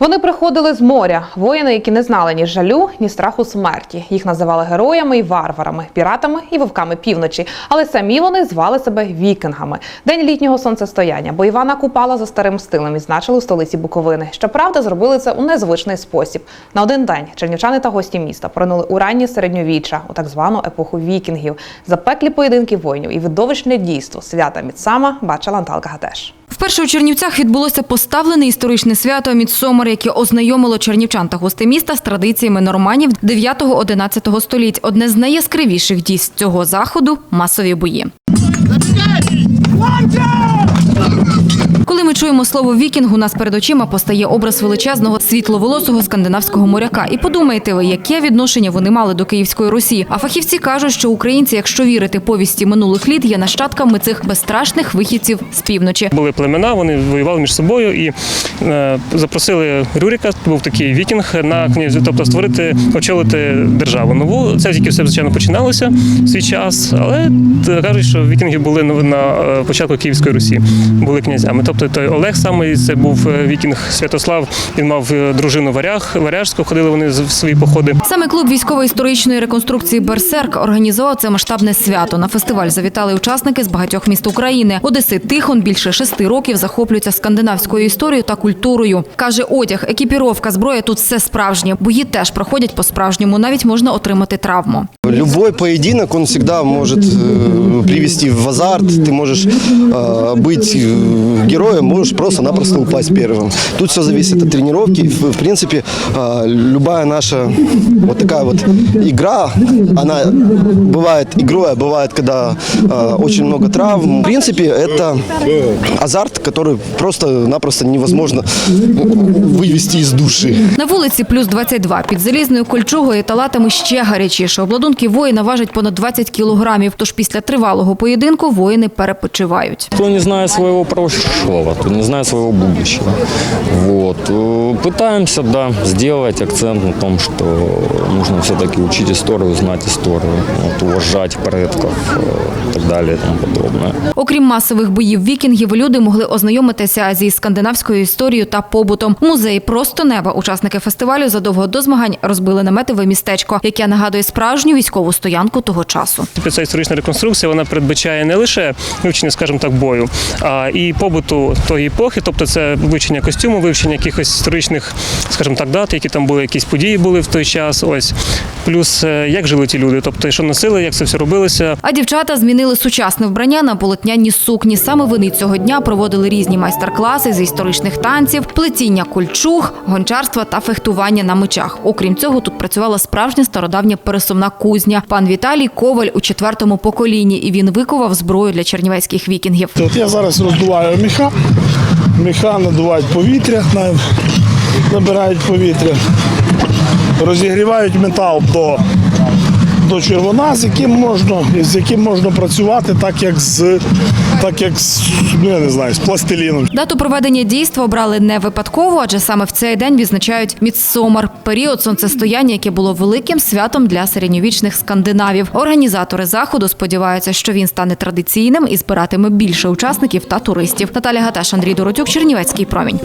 Вони приходили з моря, воїни, які не знали ні жалю, ні страху смерті. Їх називали героями і варварами, піратами і вовками півночі. Але самі вони звали себе вікінгами. День літнього сонцестояння, бо Івана Купала за старим стилем відзначили у столиці Буковини. Щоправда, зробили це у незвичний спосіб. На один день чернівчани та гості міста пронули у раннє середньовіччя, у так звану епоху вікінгів, запеклі поєдинки воїнів і видовищне дійство свята Мідсама бачила Анталка Гатеш. Вперше у Чернівцях відбулося поставлене історичне свято Мідсомер, яке ознайомило чернівчан та гостей міста з традиціями норманів 9-11 століть. Одне з найяскравіших дійств цього заходу масові бої. Ми чуємо слово вікінг, у нас перед очима постає образ величезного світловолосого скандинавського моряка. І подумаєте ви, яке відношення вони мали до Київської Русі. А фахівці кажуть, що українці, якщо вірити повісті минулих літ, є нащадками цих безстрашних вихідців з півночі. Були племена, вони воювали між собою і е, запросили Рюрика, був такий вікінг, на князю, тобто створити, очолити державу нову. Це тільки все звичайно починалося в свій час, але е, кажуть, що вікінги були на е, початку Київської Русі, були князями. Тобто той Олег самий це був е, вікінг Святослав. Він мав е, дружину варяг, варяжську, ходили вони в свої походи. Саме клуб військово-історичної реконструкції Берсерк організував це масштабне свято. На фестиваль завітали учасники з багатьох міст України. Одесит Тихон більше шести років захоплюється скандинавською історією та культурою. каже, одяг, екіпіровка, зброя тут все справжнє. Бої теж проходять по справжньому. Навіть можна отримати травму. Любой поединок, он всегда может э, привести в азарт. Ты можешь э, быть э, героем, можешь просто-напросто упасть первым. Тут все зависит от тренировки. В, в принципе, э, любая наша вот такая вот игра, она бывает игрой, а бывает, когда э, очень много травм. В принципе, это азарт, который просто-напросто невозможно вывести из души. На вулиці плюс 22. Під залізною кольчугою та латами ще гарячіше. Обладунки воїна важать понад 20 кілограмів. Тож після тривалого поєдинку воїни перепочивають. Кто не знает своего прошлого, то не знает своего будущего. Вот. Э, Пытаемся, да, сделать акцент на том, что нужно все-таки учить историю, знать историю, вот, уважать предков э, и так далее и тому подобное. Окрім масових боїв вікінгів, люди могли ознайомитися зі скандинавською історією та побутом. Музей просто неба. Учасники фестивалю задовго до змагань розбили наметове містечко, яке нагадує справжню військову стоянку того часу. Тобто Ця історична реконструкція вона передбачає не лише вивчення, скажімо так, бою, а і побуту тої епохи, тобто це вивчення костюму, вивчення якихось історичних, скажімо так, дат, які там були, якісь події були в той час. Ось плюс е, як жили ті люди, тобто що носили, як це все робилося. А дівчата змінили сучасне вбрання на полотняні сукні. Саме вони цього дня проводили різні майстер-класи з історичних танців, плетіння кольчуг, гончарства та фехтування на мечах. Окрім цього, тут працювала справжня стародавня пересувна кузня. Пан Віталій коваль у четвертому поколінні, і він викував зброю для чернівецьких вікінгів. От я зараз роздуваю міха, міха надувають повітря, набирають повітря, розігрівають метал до, до червона, з яким можна, з яким можна працювати так, як з, так як ну, я не знаю, з пластиліном. Дату проведення дійства обрали не випадково, адже саме в цей день відзначають міцсомар – період сонцестояння, яке було великим святом для середньовічних скандинавів. Організатори заходу сподіваються, що він стане традиційним і збиратиме більше учасників та туристів. Наталя Гаташ, Андрій Доротюк, Чернівецький промінь.